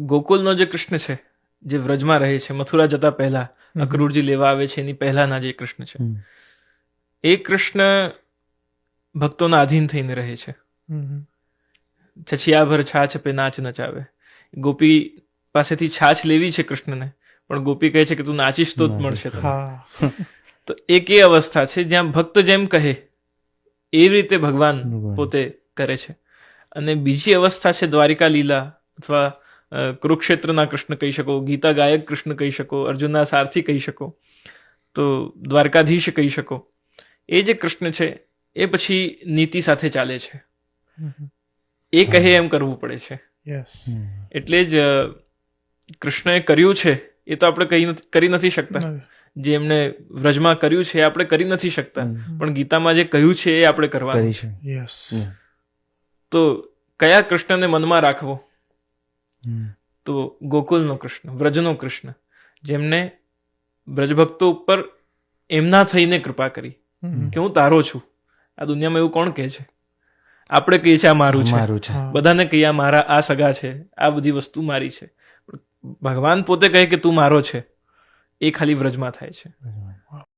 ગોકુલનો જે કૃષ્ણ છે જે વ્રજમાં રહે છે મથુરા જતા પહેલા અક્રૂરજી લેવા આવે છે એની પહેલાના જે કૃષ્ણ છે. એ કૃષ્ણ ભક્તોના આધીન થઈને રહે છે. છછિયાભર છાછ પે નાચ નચાવે ગોપી પાસેથી છાછ લેવી છે કૃષ્ણને પણ ગોપી કહે છે કે તું નાચીશ તો જ મળશે તો એક એ અવસ્થા છે જ્યાં ભક્ત જેમ કહે એવી રીતે ભગવાન. પોતે કરે છે. અને બીજી અવસ્થા છે દ્વારિકા લીલા અથવા કુરુક્ષેત્રના કૃષ્ણ કહી શકો ગીતા ગાયક કૃષ્ણ કહી શકો અર્જુનના સારથી કહી શકો તો દ્વારકાધીશ કહી શકો. એ જે કૃષ્ણ છે એ પછી નીતિ સાથે ચાલે છે. એ કહે એમ કરવું પડે છે. એટલે જ કૃષ્ણએ કર્યું છે એ તો આપણે કહી કરી નથી શકતા. જે એમણે વ્રજમાં કર્યું છે એ આપણે કરી નથી શકતા. પણ ગીતામાં જે કહ્યું છે એ આપણે કરવાનું છે. યસ તો કયા કૃષ્ણને મનમાં રાખવો. તો ગોકુલનો કૃષ્ણ વ્રજનો કૃષ્ણ જેમને વ્રજભક્તો ઉપર એમના થઈને કૃપા કરી કે હું તારો છું. આ દુનિયામાં એવું કોણ કહે છે? આપણે કહીએ છીએ આ મારું છે. મારું છે. બધાને કહીએ આ મારા આ સગા છે આ બધી વસ્તુ મારી છે. ભગવાન પોતે કહે કે તું મારો છે. એ ખાલી વ્રજમાં થાય છે.